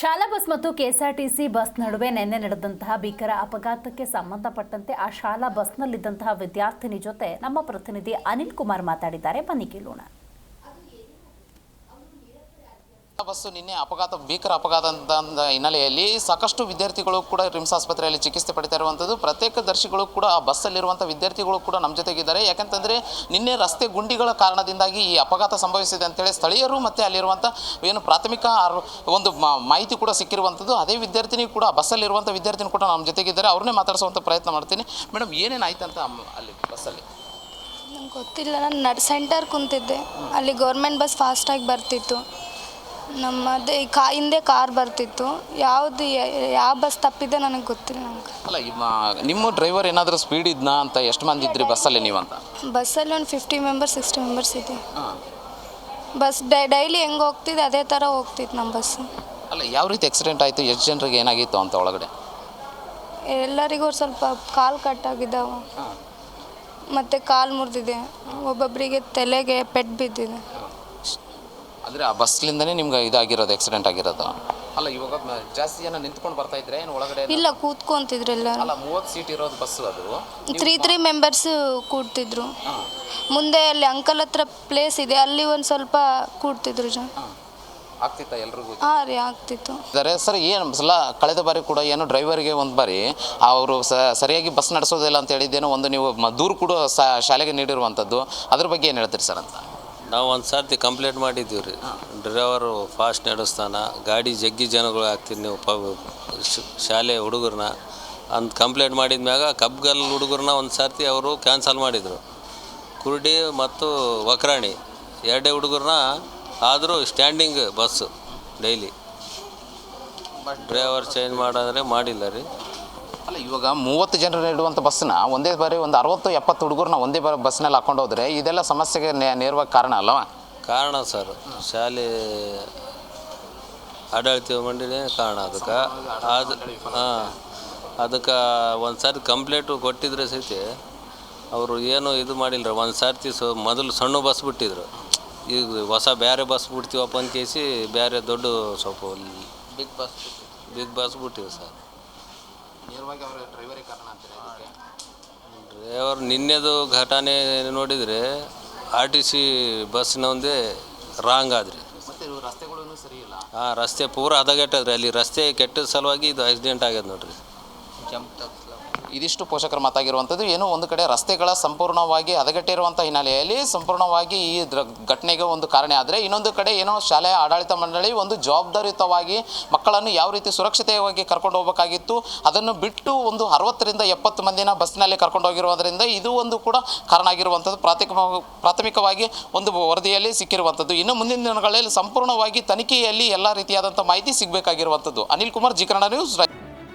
ಶಾಲಾ ಬಸ್ ಮತ್ತು KSRTC bus ನಡುವೆ ನಿನ್ನೆ ನಡೆದಂತಹ ಭೀಕರ ಅಪಘಾತಕ್ಕೆ ಸಂಬಂಧಪಟ್ಟಂತೆ ಆ ಶಾಲಾ ಬಸ್ನಲ್ಲಿದ್ದಂತಹ ವಿದ್ಯಾರ್ಥಿನಿ ಜೊತೆ ನಮ್ಮ ಪ್ರತಿನಿಧಿ ಅನಿಲ್ ಕುಮಾರ್ ಮಾತಾಡಿದ್ದಾರೆ. ಬನ್ನಿ ಕೇಳೋಣ. ಬಸ್ಸು ನಿನ್ನೆ ಅಪಘಾತ, ಭೀಕರ ಅಪಘಾತ ಅಂತ ಹಿನ್ನೆಲೆಯಲ್ಲಿ ಸಾಕಷ್ಟು ವಿದ್ಯಾರ್ಥಿಗಳು ಕೂಡ ರಿಮ್ಸ್ ಆಸ್ಪತ್ರೆಯಲ್ಲಿ ಚಿಕಿತ್ಸೆ ಪಡಿತಾ ಇರುವಂಥದ್ದು ಪ್ರತ್ಯೇಕ ದರ್ಶಿಗಳು ಕೂಡ ಆ ಬಸ್ಸಲ್ಲಿರುವಂಥ ವಿದ್ಯಾರ್ಥಿಗಳು ಕೂಡ ನಮ್ಮ ಜೊತೆಗಿದ್ದಾರೆ. ಯಾಕಂತಂದರೆ ನಿನ್ನೆ ರಸ್ತೆ ಗುಂಡಿಗಳ ಕಾರಣದಿಂದಾಗಿ ಈ ಅಪಘಾತ ಸಂಭವಿಸಿದೆ ಅಂತೇಳಿ ಸ್ಥಳೀಯರು ಮತ್ತು ಅಲ್ಲಿರುವಂಥ ಏನು ಪ್ರಾಥಮಿಕ ಒಂದು ಮಾಹಿತಿ ಕೂಡ ಸಿಕ್ಕಿರುವಂಥದ್ದು ಅದೇ ವಿದ್ಯಾರ್ಥಿನಿ ಕೂಡ ಬಸ್ಸಲ್ಲಿರುವಂಥ ವಿದ್ಯಾರ್ಥಿನಿ ಕೂಡ ನಮ್ಮ ಜೊತೆಗಿದ್ದಾರೆ. ಅವ್ರನ್ನೇ ಮಾತಾಡಿಸುವಂಥ ಪ್ರಯತ್ನ ಮಾಡ್ತೀನಿ. ಮೇಡಮ್ ಏನೇನಾಯ್ತು ಅಂತ ಅಮ್ಮ- ಅಲ್ಲಿ ಬಸ್ಸಲ್ಲಿ ನಂಗೆ ಗೊತ್ತಿಲ್ಲ. ನಾನು ನಡ್ ಸೆಂಟರ್ ಕುಂತಿದ್ದೆ. ಅಲ್ಲಿ ಗೌರ್ಮೆಂಟ್ ಬಸ್ ಫಾಸ್ಟಾಗಿ ಬರ್ತಿತ್ತು. ನಮ್ಮ ಅದೇ ಈ ಕಾ ಹಿಂದೆ ಕಾರ್ ಬರ್ತಿತ್ತು. ಯಾವುದು ಯಾವ ಬಸ್ ತಪ್ಪಿದೆ ನನಗೆ ಗೊತ್ತಿಲ್ಲ ನಂಗೆ. ಅಲ್ಲ ನಿಮ್ಮ ಡ್ರೈವರ್ ಏನಾದರೂ ಸ್ಪೀಡ್ ಇದ್ನಾ ಅಂತ ಎಷ್ಟು ಮಂದಿ ಇದ್ರಿ ಬಸ್ಸಲ್ಲಿ ಅಂತ? ಬಸ್ಸಲ್ಲಿ ಒಂದು ಫಿಫ್ಟಿ ಮೆಂಬರ್ಸ್ ಸಿಕ್ಸ್ಟಿ ಮೆಂಬರ್ಸ್ ಇದೆ ಬಸ್ ಡೈಲಿ ಹೆಂಗೆ ಹೋಗ್ತಿದೆ ಅದೇ ಥರ ಹೋಗ್ತಿತ್ತು ನಮ್ಮ ಬಸ್ಸು. ಅಲ್ಲ ಯಾವ ರೀತಿ ಆಕ್ಸಿಡೆಂಟ್ ಆಯಿತು ಎಷ್ಟು ಜನರಿಗೆ ಏನಾಗಿತ್ತು ಅಂತ ಒಳಗಡೆ? ಎಲ್ಲರಿಗೂ ಸ್ವಲ್ಪ ಕಾಲು ಕಟ್ಟಾಗಿದ್ದಾವೆ ಮತ್ತು ಕಾಲು ಮುರಿದಿದೆ. ಒಬ್ಬೊಬ್ಬರಿಗೆ ತಲೆಗೆ ಪೆಟ್ಟು ಬಿದ್ದಿದೆ. ಅಂದರೆ ಆ ಬಸ್ಲಿಂದನೇ ನಿಮ್ಗೆ ಇದಾಗಿರೋದು ಆಕ್ಸಿಡೆಂಟ್ ಆಗಿರೋದು. ಅಲ್ಲ ಇವಾಗ ಮ- ಜಾಸ್ತಿ ಜನ ನಿಂತ್ಕೊಂಡು ಬರ್ತಾ ಇದ್ರೆ ಏನು ಒಳಗಡೆ ಇಲ್ಲ ಕೂತ್ಕೊಂತಿದ್ರು ಇಲ್ಲ ಅಲ್ಲ ಮೂವತ್ತು ಸೀಟ್ ಇರೋದು ಬಸ್ಸು ಅದು. ತ್ರೀ ತ್ರೀ ಮೆಂಬರ್ಸ್ ಕೂಡ್ತಿದ್ರು. ಮುಂದೆ ಅಲ್ಲಿ ಅಂಕಲ್ ಹತ್ರ ಪ್ಲೇಸ್ ಇದೆ ಅಲ್ಲಿ ಒಂದು ಸ್ವಲ್ಪ ಕೂಡ್ತಿದ್ರು ಜನ. ಆಗ್ತಿತ್ತ ಎಲ್ರಿಗೂ? ಹಾಂ ರೀ ಆಗ್ತಿತ್ತು. ಇದ್ದಾರೆ ಸರ್ ಏನು ಸಲ ಕಳೆದ ಬಾರಿ ಕೂಡ ಏನು ಡ್ರೈವರ್ಗೆ ಒಂದು ಬಾರಿ ಅವರು ಸರಿಯಾಗಿ ಬಸ್ ನಡೆಸೋದಿಲ್ಲ ಅಂತ ಹೇಳಿದ್ದೇನೋ ಒಂದು ನೀವು ಮ- ದೂರು ಕೂಡ ಸ- ಶಾಲೆಗೆ ನೀಡಿರುವಂಥದ್ದು ಅದ್ರ ಬಗ್ಗೆ ಏನು ಹೇಳ್ತೀರಿ ಸರ್ ಅಂತ? ನಾವು ಒಂದು ಸರ್ತಿ ಕಂಪ್ಲೇಂಟ್ ಮಾಡಿದ್ದೀವಿ ರೀ. ಡ್ರೈವರು ಫಾಸ್ಟ್ ನಡೆಸ್ತಾನ ಗಾಡಿ ಜಗ್ಗಿ ಜನಗಳು ಹಾಕ್ತೀರಿ ನೀವು ಪ ಶಾಲೆ ಹುಡುಗರನ್ನ ಅಂತ ಕಂಪ್ಲೇಂಟ್ ಮಾಡಿದ ಮ್ಯಾಗ ಕಬ್ಗಲ್ ಹುಡುಗರನ್ನ ಒಂದು ಸರ್ತಿ ಅವರು ಕ್ಯಾನ್ಸಲ್ ಮಾಡಿದರು. ಕುರುಡಿ ಮತ್ತು ವಕ್ರಾಣಿ ಎರಡೇ ಹುಡುಗರನ್ನ ಆದರೂ standing bus daily. Driver change ಮಾಡೋದ್ರೆ ಮಾಡಿಲ್ಲ ರೀ. ಅಲ್ಲ ಇವಾಗ ಮೂವತ್ತು ಜನರು ಇಡುವಂಥ ಬಸ್ನ ಒಂದೇ ಬಾರಿ ಒಂದು ಅರವತ್ತು ಎಪ್ಪತ್ತು ಹುಡುಗರನ್ನ ಒಂದೇ ಬಾರಿ ಬಸ್ನಲ್ಲಿ ಹಾಕೊಂಡು ಹೋದರೆ ಇದೆಲ್ಲ ಸಮಸ್ಯೆಗೆ ನೇ- ನೇರವಾಗಿ ಕಾರಣ ಅಲ್ಲವಾ ಕಾರಣ ಸರ್ ಶಾಲೆ ಆಡಳಿತ ಮಂಡಳಿ ಕಾರಣ ಅದಕ್ಕೆ. ಅದು ಹಾಂ ಅದಕ್ಕೆ ಒಂದು ಸರ್ತಿ ಕಂಪ್ಲೇಂಟು ಕೊಟ್ಟಿದ್ರೆ ಸಹಿತ ಅವರು ಏನು ಇದು ಮಾಡಿಲ್ಲ ಒಂದು ಸರ್ತಿ ಸೊ ಮೊದಲು ಸಣ್ಣ ಬಸ್ ಬಿಟ್ಟಿದ್ರು. ಈಗ ಹೊಸ ಬೇರೆ ಬಸ್ ಬಿಡ್ತೀವಪ್ಪ ಅಂತ ಕೇಸಿ ಬೇರೆ ದೊಡ್ಡ ಸ್ವಲ್ಪ ಬಿಗ್ ಬಸ್ ಬಿಗ್ ಬಸ್ ಬಿಟ್ಟಿವಿ ಸರ್ ನೇರವಾಗಿ ಅವರ ಡ್ರೈವರೇ ಕಾರಣ ಅಂತಾರೆ ಡ್ರೈವರ್ ನಿನ್ನೆದು ಘಟನೆ ನೋಡಿದರೆ ಆರ್ ಟಿ ಸಿ ಬಸ್ನೊಂದೇ ರಾಂಗ್ ಆದ್ರಿ. ಮತ್ತೆ ರಸ್ತೆಗಳು ಸರಿ ಇಲ್ಲ. ಹಾಂ ರಸ್ತೆ ಪೂರ ಹದಗೆಟ್ಟದ್ರಿ. ಅಲ್ಲಿ ರಸ್ತೆ ಕೆಟ್ಟ ಸಲುವಾಗಿ ಇದು ಆಕ್ಸಿಡೆಂಟ್ ಆಗ್ಯದ ನೋಡ್ರಿ. ಇದಿಷ್ಟು ಪೋಷಕರ ಮಾತಾಗಿರುವಂಥದ್ದು. ಏನೋ ಒಂದು ಕಡೆ ರಸ್ತೆಗಳ ಸಂಪೂರ್ಣವಾಗಿ ಹದಗೆಟ್ಟಿರುವಂಥ ಹಿನ್ನೆಲೆಯಲ್ಲಿ ಸಂಪೂರ್ಣವಾಗಿ ಈ ಘಟನೆಗೆ ಒಂದು ಕಾರಣ. ಆದರೆ ಇನ್ನೊಂದು ಕಡೆ ಏನೋ ಶಾಲೆಯ ಆಡಳಿತ ಮಂಡಳಿ ಒಂದು ಜವಾಬ್ದಾರಿಯುತವಾಗಿ ಮಕ್ಕಳನ್ನು ಯಾವ ರೀತಿ ಸುರಕ್ಷಿತವಾಗಿ ಕರ್ಕೊಂಡು ಹೋಗಬೇಕಾಗಿತ್ತು, ಅದನ್ನು ಬಿಟ್ಟು ಒಂದು ಅರವತ್ತರಿಂದ ಎಪ್ಪತ್ತು ಮಂದಿನ ಬಸ್ನಲ್ಲಿ ಕರ್ಕೊಂಡು ಹೋಗಿರುವುದರಿಂದ ಇದು ಒಂದು ಕೂಡ ಕಾರಣ ಆಗಿರುವಂಥದ್ದು. ಪ್ರಾಥಮಿಕ ಪ್ರಾಥಮಿಕವಾಗಿ ಒಂದು ವರದಿಯಲ್ಲಿ ಸಿಕ್ಕಿರುವಂಥದ್ದು. ಇನ್ನು ಮುಂದಿನ ದಿನಗಳಲ್ಲಿ ಸಂಪೂರ್ಣವಾಗಿ ತನಿಖೆಯಲ್ಲಿ ಎಲ್ಲ ರೀತಿಯಾದಂಥ ಮಾಹಿತಿ ಸಿಗಬೇಕಾಗಿರುವಂಥದ್ದು. ಅನಿಲ್ ಕುಮಾರ್ ಜಿ ಕನ್ನಡ ನ್ಯೂಸ್